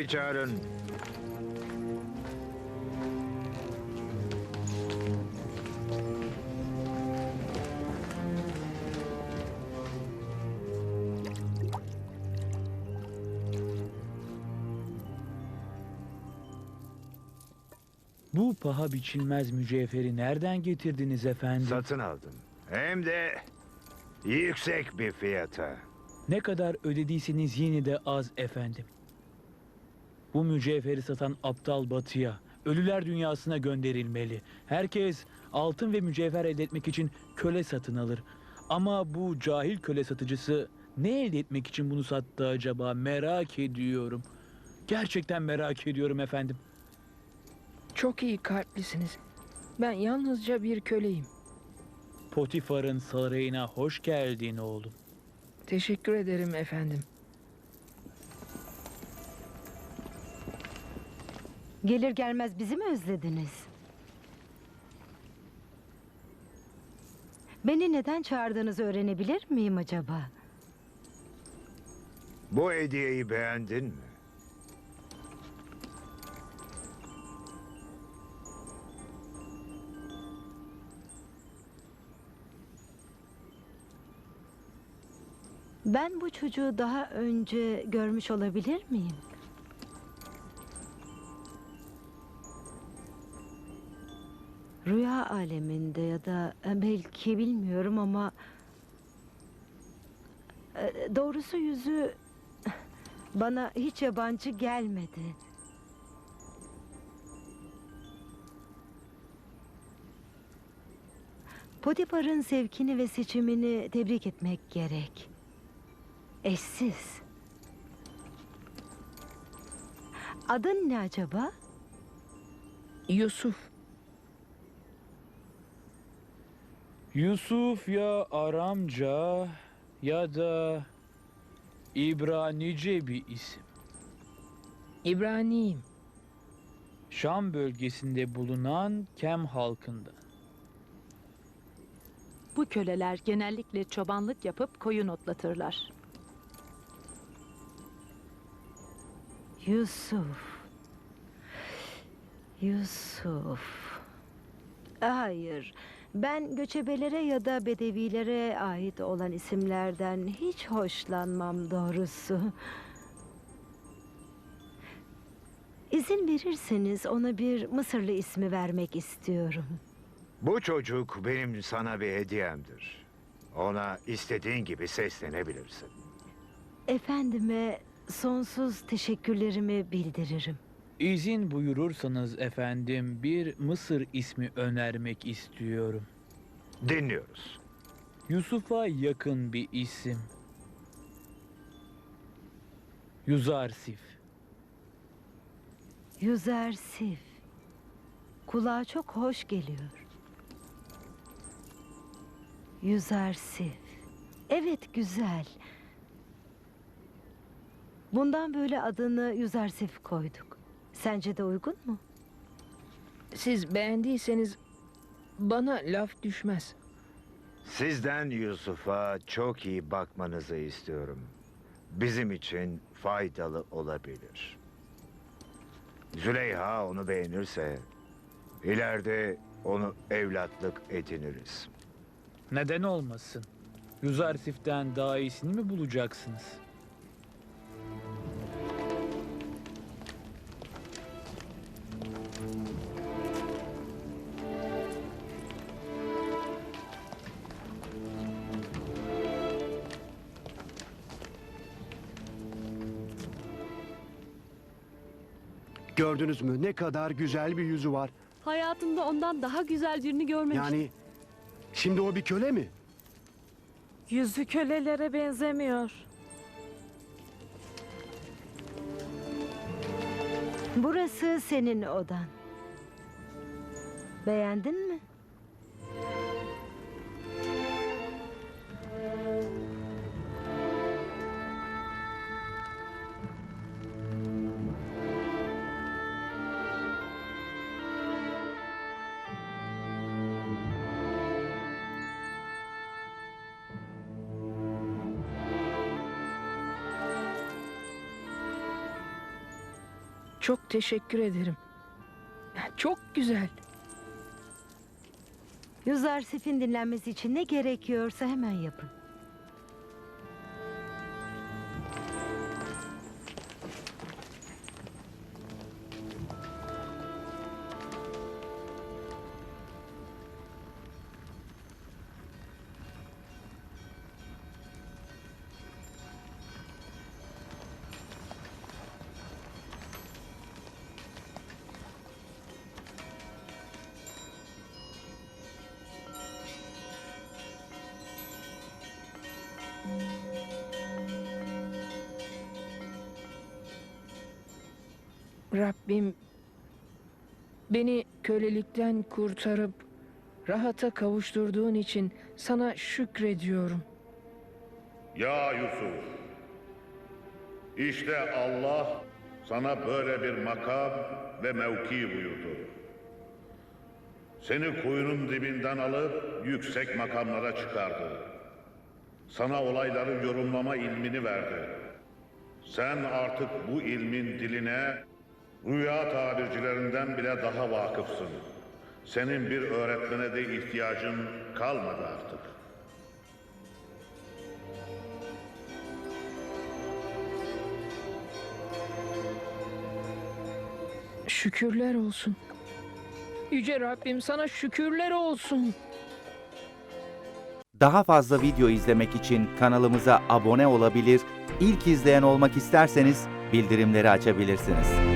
Züleyha'yı çağırın. Bu paha biçilmez mücevheri nereden getirdiniz efendim? Satın aldım. Hem de yüksek bir fiyata. Ne kadar ödediyseniz yine de az efendim. Bu mücevheri satan aptal batıya, ölüler dünyasına gönderilmeli. Herkes altın ve mücevher elde etmek için köle satın alır. Ama bu cahil köle satıcısı ne elde etmek için bunu sattı acaba merak ediyorum. Gerçekten merak ediyorum efendim. Çok iyi kalplisiniz. Ben yalnızca bir köleyim. Potifar'ın sarayına hoş geldin oğlum. Teşekkür ederim efendim. Gelir gelmez bizi mi özlediniz? Beni neden çağırdığınızı öğrenebilir miyim acaba? Bu hediyeyi beğendin mi? Ben bu çocuğu daha önce görmüş olabilir miyim? Aleminde ya da e, belki bilmiyorum ama e, doğrusu yüzü bana hiç yabancı gelmedi. Potipar'ın sevkini ve seçimini tebrik etmek gerek. Eşsiz. Adın ne acaba? Yusuf, Yusuf ya Aramca ya da İbranice bir isim. İbraniyim. Şam bölgesinde bulunan Kem halkında. Bu köleler genellikle çobanlık yapıp koyun otlatırlar. Yusuf. Yusuf. Hayır. Ben göçebelere ya da bedevilere ait olan isimlerden hiç hoşlanmam doğrusu. İzin verirseniz ona bir Mısırlı ismi vermek istiyorum. Bu çocuk benim sana bir hediyemdir. Ona istediğin gibi seslenebilirsin. Efendime sonsuz teşekkürlerimi bildiririm. İzin buyurursanız efendim bir Mısır ismi önermek istiyorum. Dinliyoruz. Yusuf'a yakın bir isim. Yuzarsif. Yüzersif. Kulağa çok hoş geliyor. Yüzersif. Evet güzel. Bundan böyle adını Yüzersif koyduk. Sence de uygun mu? Siz beğendiyseniz bana laf düşmez. Sizden Yusuf'a çok iyi bakmanızı istiyorum. Bizim için faydalı olabilir. Züleyha onu beğenirse ileride onu evlatlık ediniriz. Neden olmasın? Yuzarsif'ten daha iyisini mi bulacaksınız? Gördünüz mü ne kadar güzel bir yüzü var. Hayatımda ondan daha güzel birini görmemiştim. Yani şimdi o bir köle mi? Yüzü kölelere benzemiyor. Burası senin odan. Beğendin mi? Çok teşekkür ederim. Çok güzel. Yuzarsif'in dinlenmesi için ne gerekiyorsa hemen yapın. Rabbim beni kölelikten kurtarıp rahata kavuşturduğun için sana şükrediyorum. Ya Yusuf, işte Allah sana böyle bir makam ve mevki buyurdu. Seni kuyunun dibinden alıp yüksek makamlara çıkardı. Sana olayları yorumlama ilmini verdi. Sen artık bu ilmin diline rüya tabircilerinden bile daha vakıfsın. Senin bir öğretmene de ihtiyacın kalmadı artık. Şükürler olsun. Yüce Rabbim sana şükürler olsun. Daha fazla video izlemek için kanalımıza abone olabilir, ilk izleyen olmak isterseniz bildirimleri açabilirsiniz.